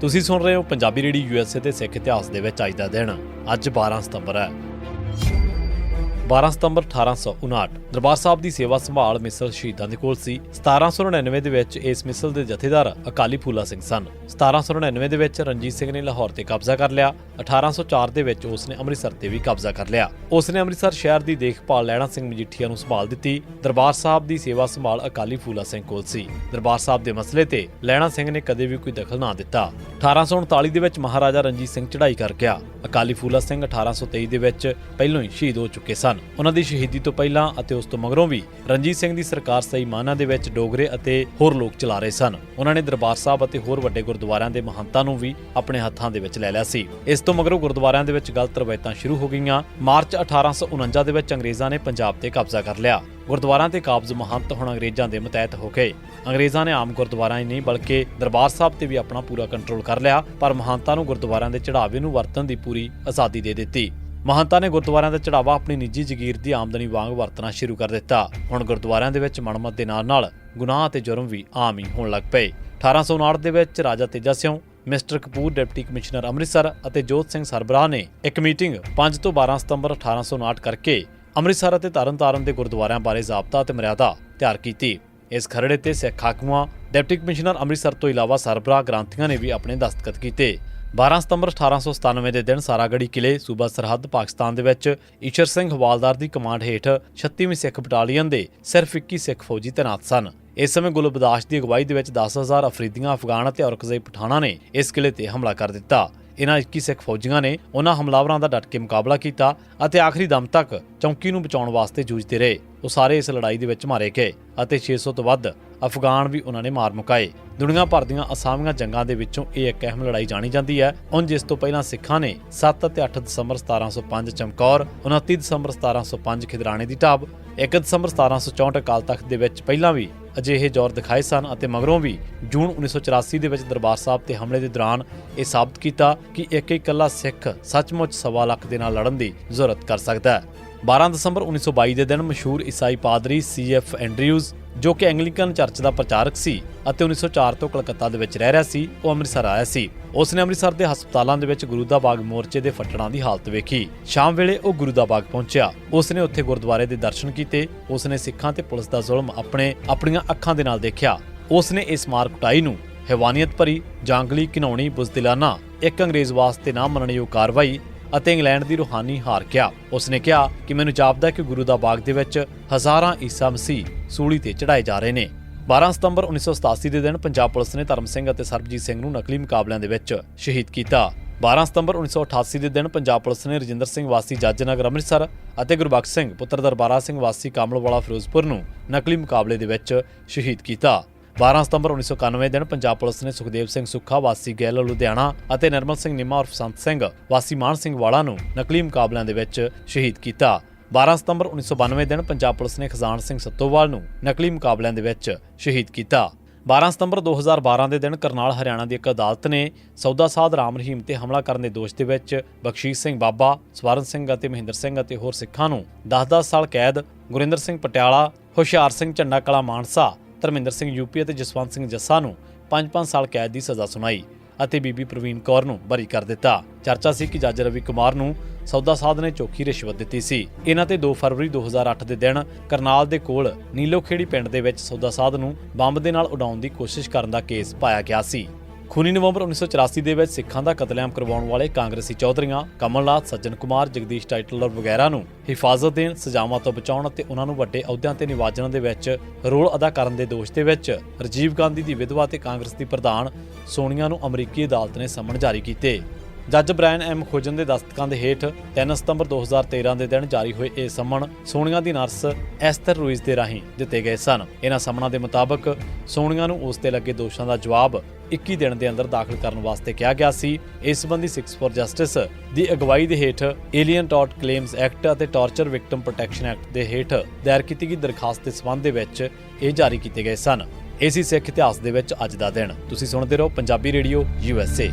ਤੁਸੀਂ ਸੁਣ ਰਹੇ ਹੋ ਪੰਜਾਬੀ ਰੇਡੀ ਯੂਐਸਏ ਤੇ ਸਿੱਖ ਇਤਿਹਾਸ ਦੇ ਵਿੱਚ ਅੱਜ ਦਾ ਦਿਨ, ਅੱਜ 12 ਸਤੰਬਰ ਹੈ। 12 ਸਤੰਬਰ 1859 ਦਰਬਾਰ ਸਾਹਿਬ ਦੀ ਸੇਵਾ ਸੰਭਾਲ ਮਿਸਲ ਸ਼ਹੀਦਾਂ ਦੇ ਕੋਲ ਸੀ। 1799 ਦੇ ਵਿੱਚ ਇਸ ਮਿਸਲ ਦੇ ਜਥੇਦਾਰ ਅਕਾਲੀ ਫੂਲਾ ਸਿੰਘ ਸਨ। 1799 ਦੇ ਵਿੱਚ ਰਣਜੀਤ ਸਿੰਘ ਨੇ ਲਾਹੌਰ ਤੇ ਕਬਜ਼ਾ ਕਰ ਲਿਆ। 1804 ਦੇ ਵਿੱਚ ਉਸ ਨੇ ਅੰਮ੍ਰਿਤਸਰ ਤੇ ਵੀ ਕਬਜ਼ਾ ਕਰ ਲਿਆ। ਉਸ ਨੇ ਅੰਮ੍ਰਿਤਸਰ ਸ਼ਹਿਰ ਦੀ ਦੇਖਭਾਲ ਲੈਣਾ ਸਿੰਘ ਮਜੀਠੀਆ ਨੂੰ ਸੰਭਾਲ ਦਿੱਤੀ। ਦਰਬਾਰ ਸਾਹਿਬ ਦੀ ਸੇਵਾ ਸੰਭਾਲ ਅਕਾਲੀ ਫੂਲਾ ਸਿੰਘ ਕੋਲ ਸੀ। ਦਰਬਾਰ ਸਾਹਿਬ ਦੇ ਮਸਲੇ ਤੇ ਲੈਣਾ ਸਿੰਘ ਨੇ ਕਦੇ ਵੀ ਕੋਈ ਦਖਲ ਨਾ ਦਿੱਤਾ। 1839 ਦੇ ਵਿੱਚ ਮਹਾਰਾਜਾ ਰਣਜੀਤ ਸਿੰਘ ਚੜ੍ਹਾਈ ਕਰ ਗਿਆ। ਅਕਾਲੀ ਫੂਲਾ ਸਿੰਘ 1823 ਦੇ ਵਿੱਚ ਪਹਿਲਾਂ ਹੀ ਸ਼ਹੀਦ ਹੋ ਚੁੱਕੇ ਸਨ। ਉਹਨਾਂ ਦੀ ਸ਼ਹੀਦੀ ਤੋਂ ਪਹਿਲਾਂ ਅਤੇ ਉਸ ਤੋਂ ਮਗਰੋਂ ਵੀ ਰਣਜੀਤ ਸਿੰਘ ਦੀ ਸਰਕਾਰ ਸਹੀ ਮਾਨਾਂ ਦੇ ਵਿੱਚ ਡੋਗਰੇ ਅਤੇ ਹੋਰ ਲੋਕ ਚਲਾ ਰਹੇ ਸਨ। ਉਹਨਾਂ ਨੇ ਦਰਬਾਰ ਸਾਹਿਬ ਅਤੇ ਹੋਰ ਵੱਡੇ ਗੁਰਦੁਆਰਿਆਂ ਦੇ ਮਹੰਤਾਂ ਨੂੰ ਵੀ ਆਪਣੇ ਹੱਥਾਂ ਦੇ ਵਿੱਚ ਲੈ ਲਿਆ ਸੀ। ਇਸ ਤੋਂ ਮਗਰੋਂ ਗੁਰਦੁਆਰਿਆਂ ਦੇ ਵਿੱਚ ਗਲਤ ਰਵਾਇਤਾਂ ਸ਼ੁਰੂ ਹੋ ਗਈਆਂ। ਮਾਰਚ 1849 ਦੇ ਵਿੱਚ ਅੰਗਰੇਜ਼ਾਂ ਨੇ ਪੰਜਾਬ ਤੇ ਕਬਜ਼ਾ ਕਰ ਲਿਆ। ਗੁਰਦੁਆਰਾਂ ਤੇ ਕਾਬਜ਼ ਮਹੰਤ ਹੁਣ ਅੰਗਰੇਜ਼ਾਂ ਦੇ ਮਤਹਿਤ ਹੋ ਗਏ ਅੰਗਰੇਜ਼ਾਂ ਨੇ ਆਮ ਗੁਰਦੁਆਰਾਂ ਹੀ ਨਹੀਂ, ਬਲਕਿ ਦਰਬਾਰ ਸਾਹਿਬ ਤੇ ਵੀ ਆਪਣਾ ਪੂਰਾ ਕੰਟਰੋਲ ਕਰ ਲਿਆ, ਪਰ ਮਹੰਤਾਂ ਨੂੰ ਗੁਰਦੁਆਰਿਆਂ ਦੇ ਚੜਾਵੇ ਨੂੰ ਵਰਤਣ ਦੀ ਪੂਰੀ ਆਜ਼ਾਦੀ ਦੇ ਦਿੱਤੀ। ਮਹੰਤਾ ਨੇ ਗੁਰਦੁਆਰਿਆਂ ਦਾ ਚੜਾਵਾ ਆਪਣੀ ਨਿੱਜੀ ਜ਼ਗੀਰ ਦੀ ਆਮਦਨੀ ਵਾਂਗ ਵਰਤਣਾ ਸ਼ੁਰੂ ਕਰ ਦਿੱਤਾ। ਹੁਣ ਗੁਰਦੁਆਰਿਆਂ ਦੇ ਵਿੱਚ ਮਨਮਤ ਦੇ ਨਾਲ ਨਾਲ ਗੁਨਾਹ ਅਤੇ ਜੁਰਮ ਵੀ ਆਮ ਹੀ ਹੋਣ ਲੱਗ ਪਏ। 1859 ਦੇ ਵਿੱਚ Raja Teja Singh, mister Kapoor, deputy commissioner Amritsar ਅਤੇ ਜੋਤ ਸਿੰਘ ਸਰਬਰਾਹ ਨੇ ਇੱਕ ਮੀਟਿੰਗ 5 ਤੋਂ 12 ਸਤੰਬਰ 1859 ਕਰਕੇ ਅੰਮ੍ਰਿਤਸਰ ਅਤੇ ਤਰਨਤਾਰਨ ਦੇ ਗੁਰਦੁਆਰਿਆਂ ਬਾਰੇ ਜ਼ਾਬਤਾ ਅਤੇ ਮਰਿਆਦਾ ਤਿਆਰ ਕੀਤੀ। ਇਸ ਖਰੜੇ ਤੇ ਸਿੱਖ ਆਗੂਆਂ ਡਿਪਟੀ ਕਮਿਸ਼ਨਰ ਅੰਮ੍ਰਿਤਸਰ ਤੋਂ ਇਲਾਵਾ ਸਰਬਰਾਹ ਗ੍ਰਾਂਥੀਆਂ ਨੇ ਵੀ ਆਪਣੇ ਦਸਤਖਤ ਕੀਤੇ। 12 ਸਤੰਬਰ 1897 ਦੇ ਦਿਨ ਸਾਰਾਗੜੀ ਕਿਲੇ ਸੂਬਾ ਸਰਹੱਦ, ਪਾਕਿਸਤਾਨ ਦੇ ਵਿੱਚ ਈਸ਼ਰ ਸਿੰਘ ਹਵਾਲਦਾਰ ਦੀ ਕਮਾਂਡ ਹੇਠ 36ਵੀਂ ਸਿੱਖ ਬਟਾਲੀਅਨ ਦੇ ਸਿਰਫ 21 ਸਿੱਖ ਫੌਜੀ ਤੈਨਾਤ ਸਨ। ਇਸ ਸਮੇਂ ਗੁਲ ਬਦਾਸ਼ ਦੀ ਅਗਵਾਈ ਦੇ ਵਿੱਚ 10000 ਅਫਰੀਦੀਆਂ, ਅਫਗਾਨ ਅਤੇ ਔਰਕਜ਼ਈ ਪਠਾਣਾ ਨੇ ਇਸ ਕਿਲੇ ਤੇ ਹਮਲਾ ਕਰ ਦਿੱਤਾ। ਇਹਨਾਂ 21 ਸਿੱਖ ਫੌਜੀਆਂ ਨੇ ਉਹਨਾਂ ਹਮਲਾਵਰਾਂ ਦਾ ਡਟ ਕੇ ਮੁਕਾਬਲਾ ਕੀਤਾ ਅਤੇ ਆਖਰੀ ਦਮ ਤੱਕ ਚੌਂਕੀ ਨੂੰ ਬਚਾਉਣ ਵਾਸਤੇ ਜੂਝਦੇ ਰਹੇ। ਉਹ ਸਾਰੇ ਇਸ ਲੜਾਈ ਦੇ ਵਿੱਚ ਮਾਰੇ ਗਏ ਅਤੇ 600 ਤੋਂ ਵੱਧ ਅਫਗਾਨ ਵੀ ਉਹਨਾਂ ਨੇ ਮਾਰ ਮੁਕਾਏ। ਦੁਨੀਆ ਭਰ ਦੀਆਂ ਅਸਾਮੀਆਂ ਜੰਗਾਂ ਦੇ ਵਿੱਚੋਂ ਇਹ ਇੱਕ ਅਹਿਮ ਲੜਾਈ ਜਾਣੀ ਜਾਂਦੀ ਹੈ। ਹੁਣ ਜਿਸ ਤੋਂ ਪਹਿਲਾਂ ਸਿੱਖਾਂ ਨੇ 7 ਅਤੇ 8 ਦਸੰਬਰ 1705 ਚਮਕੌਰ 29 ਦਸੰਬਰ 1705 ਖਿਦਰਾਣੇ ਦੀ ਢਾਬ 1 ਦਸੰਬਰ 1764 ਅਕਾਲ ਤਖਤ ਦੇ ਵਿੱਚ ਪਹਿਲਾਂ ਵੀ ਅਜਿਹੇ ਜ਼ੋਰ ਦਿਖਾਏ ਸਨ ਅਤੇ ਮਗਰੋਂ ਵੀ ਜੂਨ 1984 ਦੇ ਵਿੱਚ ਦਰਬਾਰ ਸਾਹਿਬ ਤੇ ਹਮਲੇ ਦੇ ਦੌਰਾਨ ਇਹ ਸਾਬਤ ਕੀਤਾ ਕਿ ਇੱਕ ਇਕੱਲਾ ਸਿੱਖ ਸੱਚਮੁੱਚ ਸਵਾ ਲੱਖ ਦੇ ਨਾਲ ਲੜਨ ਦੀ ਜ਼ਰੂਰਤ ਕਰ ਸਕਦਾ ਹੈ। 12 ਦਸੰਬਰ 1922 ਦੇ ਦਿਨ ਮਸ਼ਹੂਰ ਈਸਾਈ ਪਾਦਰੀ ਸੀ.ਐਫ ਐਂਡਰਿਊਜ਼, ਜੋ ਕਿ ਐਂਗਲੀਕਨ ਚਰਚ ਦਾ ਪ੍ਰਚਾਰਕ ਸੀ ਅਤੇ 1904 ਤੋਂ ਕਲਕੱਤਾ ਦੇ ਵਿੱਚ ਰਹਿ ਰਿਹਾ ਸੀ, ਉਹ ਅੰਮ੍ਰਿਤਸਰ ਆਇਆ ਸੀ। ਉਸ ਨੇ ਅੰਮ੍ਰਿਤਸਰ ਦੇ ਹਸਪਤਾਲਾਂ ਦੇ ਵਿੱਚ ਗੁਰੂ ਦਾ ਬਾਗ ਮੋਰਚੇ ਦੇ ਫੱਟੜਾਂ ਦੀ ਹਾਲਤ ਵੇਖੀ। ਸ਼ਾਮ ਵੇਲੇ ਉਹ ਗੁਰੂ ਦਾ ਬਾਗ ਪਹੁੰਚਿਆ। ਉਸ ਨੇ ਉੱਥੇ ਗੁਰਦੁਆਰੇ ਦੇ ਦਰਸ਼ਨ ਕੀਤੇ। ਉਸ ਨੇ ਸਿੱਖਾਂ ਤੇ ਪੁਲਿਸ ਦਾ ਜ਼ੁਲਮ ਆਪਣੇ, ਆਪਣੀਆਂ ਅੱਖਾਂ ਦੇ ਨਾਲ ਦੇਖਿਆ। ਉਸ ਨੇ ਇਸ ਮਾਰ ਕੁਟਾਈ ਨੂੰ ਹੈਵਾਨੀਅਤ ਭਰੀ, ਜਾਂਗਲੀ ਘਿਨੌਣੀ ਬੁਜ਼ਦਿਲਾਨਾ, ਇੱਕ ਅੰਗਰੇਜ਼ ਵਾਸਤੇ ਨਾ ਮੰਨਣਯੋਗ ਕਾਰਵਾਈ ਅਤੇ ਇੰਗਲੈਂਡ ਦੀ ਰੂਹਾਨੀ ਹਾਰ ਕਿਹਾ। ਉਸਨੇ ਕਿਹਾ ਕਿ ਮੈਨੂੰ ਜਾਪਦਾ ਕਿ ਗੁਰੂ ਦਾ ਬਾਗ ਦੇ ਵਿੱਚ ਹਜ਼ਾਰਾਂ ਈਸਾ ਮਸੀਹ ਸੂਲੀ ਤੇ ਚੜਾਏ ਜਾ ਰਹੇ ਨੇ। 12 ਸਤੰਬਰ 1987 ਦੇ ਦਿਨ ਪੰਜਾਬ ਪੁਲਿਸ ਨੇ ਧਰਮ ਸਿੰਘ ਅਤੇ ਸਰਬਜੀਤ ਸਿੰਘ ਨੂੰ ਨਕਲੀ ਮੁਕਾਬਲਿਆਂ ਦੇ ਵਿੱਚ ਸ਼ਹੀਦ ਕੀਤਾ। 12 ਸਤੰਬਰ 1988 ਦੇ ਦਿਨ ਪੰਜਾਬ ਪੁਲਿਸ ਨੇ ਰਜਿੰਦਰ ਸਿੰਘ ਵਾਸੀ, ਜੱਜ ਨਗਰ ਅੰਮ੍ਰਿਤਸਰ ਅਤੇ ਗੁਰਬਖਸ਼ ਸਿੰਘ, ਪੁੱਤਰ ਦਰਬਾਰਾ ਸਿੰਘ ਵਾਸੀ ਕਾਮਲਵਾਲਾ ਫਿਰੋਜ਼ਪੁਰ ਨੂੰ ਨਕਲੀ ਮੁਕਾਬਲੇ ਦੇ ਵਿੱਚ ਸ਼ਹੀਦ ਕੀਤਾ। 12 ਸਤੰਬਰ 1991 ਦਿਨ ਪੰਜਾਬ ਪੁਲਿਸ ਨੇ ਸੁਖਦੇਵ ਸਿੰਘ ਸੁੱਖਾ, ਵਾਸੀ ਗੈਲ ਲੁਧਿਆਣਾ ਅਤੇ ਨਰਮਲ ਸਿੰਘ ਨਿੰਮਾ ਉਰਫ ਸੰਤ ਸਿੰਘ, ਵਾਸੀ ਮਾਨ ਸਿੰਘ ਵਾਲਾ ਨੂੰ ਨਕਲੀ ਮੁਕਾਬਲਿਆਂ ਦੇ ਵਿੱਚ ਸ਼ਹੀਦ ਕੀਤਾ। 12 ਸਤੰਬਰ 1992 ਦਿਨ ਪੰਜਾਬ ਪੁਲਿਸ ਨੇ ਖਜ਼ਾਨ ਸਿੰਘ ਸੱਤੋਵਾਲ ਨੂੰ ਨਕਲੀ ਮੁਕਾਬਲਿਆਂ ਦੇ ਵਿੱਚ ਸ਼ਹੀਦ ਕੀਤਾ। 12 ਸਤੰਬਰ 2012 ਦੇ ਦਿਨ ਕਰਨਾਲ, ਹਰਿਆਣਾ ਦੀ ਇੱਕ ਅਦਾਲਤ ਨੇ ਸੌਦਾ ਸਾਧ ਰਾਮ ਰਹੀਮ ਤੇ ਹਮਲਾ ਕਰਨ ਦੇ ਦੋਸ਼ ਦੇ ਵਿੱਚ ਬਖਸ਼ੀਸ਼ ਸਿੰਘ ਬਾਬਾ, ਸਵਰਨ ਸਿੰਘ ਅਤੇ ਮਹਿੰਦਰ ਸਿੰਘ ਅਤੇ ਹੋਰ ਸਿੱਖਾਂ ਨੂੰ 10-10 ਸਾਲ ਕੈਦ, ਗੁਰਿੰਦਰ ਸਿੰਘ ਪਟਿਆਲਾ, ਹੁਸ਼ਿਆਰ ਸਿੰਘ ਝੰਡਾ ਕਲਾ ਮਾਨਸਾ ਧਰਮਿੰਦਰ ਸਿੰਘ ਯੂਪੀ ਅਤੇ ਜਸਵੰਤ ਸਿੰਘ ਜੱਸਾ ਨੂੰ 5-5 ਸਾਲ ਕੈਦ ਦੀ ਸਜ਼ਾ ਸੁਣਾਈ ਅਤੇ ਬੀਬੀ ਪ੍ਰਵੀਨ ਕੌਰ ਨੂੰ ਬਰੀ ਕਰ ਦਿੱਤਾ। ਚਰਚਾ ਸੀ ਕਿ ਜੱਜ ਰਵੀ ਕੁਮਾਰ ਨੂੰ ਸੌਦਾ ਸਾਧ ਨੇ ਚੋਖੀ ਰਿਸ਼ਵਤ ਦਿੱਤੀ ਸੀ। ਇਹਨਾਂ ਤੇ 2 ਫਰਵਰੀ 2008 ਦੇ ਦਿਨ ਕਰਨਾਲ ਦੇ ਕੋਲ ਨੀਲੋਖੇੜੀ ਪਿੰਡ ਦੇ ਵਿੱਚ ਸੌਦਾ ਸਾਧ ਨੂੰ ਬੰਬ ਦੇ ਨਾਲ ਉਡਾਉਣ ਦੀ ਕੋਸ਼ਿਸ਼ ਕਰਨ ਦਾ ਕੇਸ ਪਾਇਆ ਗਿਆ ਸੀ। ਖੂਨੀ ਨਵੰਬਰ 1984 ਦੇ ਵਿੱਚ ਸਿੱਖਾਂ ਦਾ ਕਤਲੇਆਮ ਕਰਵਾਉਣ ਵਾਲੇ ਕਾਂਗਰਸੀ ਚੌਧਰੀਆਂ ਕਮਲਨਾਥ, ਸੱਜਣ ਕੁਮਾਰ, ਜਗਦੀਸ਼ ਟਾਈਟਲਰ ਵਗੈਰਾ ਨੂੰ ਹਿਫਾਜ਼ਤ ਦੇਣ, ਸਜ਼ਾਵਾਂ ਤੋਂ ਬਚਾਉਣ ਅਤੇ ਉਹਨਾਂ ਨੂੰ ਵੱਡੇ ਅਹੁਦਿਆਂ ਤੇ ਨਿਵਾਜਣ ਦੇ ਵਿੱਚ ਰੋਲ ਅਦਾ ਕਰਨ ਦੇ ਦੋਸ਼ ਦੇ ਵਿੱਚ ਰਾਜੀਵ ਗਾਂਧੀ ਦੀ ਵਿਧਵਾ ਤੇ ਕਾਂਗਰਸ ਦੀ ਪ੍ਰਧਾਨ ਸੋਨੀਆ ਨੂੰ ਅਮਰੀਕੀ ਅਦਾਲਤ ਨੇ ਸਮਨ ਜਾਰੀ ਕੀਤੇ। ਜੱਜ ਬ੍ਰਾਇਨ ਐਮ ਖੋਜਨ ਦੇ ਦਸਤਕਾਂ ਦੇ ਹੇਠ 3 ਸਤੰਬਰ 2013 ਦੇ ਦਿਨ ਜਾਰੀ ਹੋਏ ਇਹ ਸੰਮਣ ਸੋਨੀਆ ਦੀ ਨਰਸ ਐਸਥਰ ਰੂਇਸ ਦੇ ਰਾਹੀਂ ਦਿੱਤੇ ਗਏ ਸਨ। ਇਹਨਾਂ ਸੰਮਣਾਂ ਦੇ ਮੁਤਾਬਕ ਸੋਨੀਆ ਨੂੰ ਉਸ ਤੇ ਲੱਗੇ ਦੋਸ਼ਾਂ ਦਾ ਜਵਾਬ 21 ਦਿਨ ਦੇ ਅੰਦਰ ਦਾਖਲ ਕਰਨ ਵਾਸਤੇ ਕਿਹਾ ਗਿਆ ਸੀ। ਇਸ ਸੰਬੰਧੀ 6 ਫॉर ਜਸਟਿਸ ਦੀ ਅਗਵਾਈ ਦੇ ਹੇਠ ਏਲੀਅਨ ਟਾਰਟ ਕਲੇਮਸ ਐਕਟ ਅਤੇ ਟਾਰਚਰ ਵਿਕਟਮ ਪ੍ਰੋਟੈਕਸ਼ਨ ਐਕਟ ਦੇ ਹੇਠ ਦਾਇਰ ਕੀਤੀ ਗਈ ਦਰਖਾਸਤ ਦੇ ਸੰਬੰਧ ਦੇ ਵਿੱਚ ਇਹ ਜਾਰੀ ਕੀਤੇ ਗਏ ਸਨ। ਏਸੀ ਸਿੱਖ ਇਤਿਹਾਸ ਦੇ ਵਿੱਚ ਅੱਜ ਦਾ ਦਿਨ। ਤੁਸੀਂ ਸੁਣਦੇ ਰਹੋ ਪੰਜਾਬੀ ਰੇਡੀਓ ਯੂਐਸਏ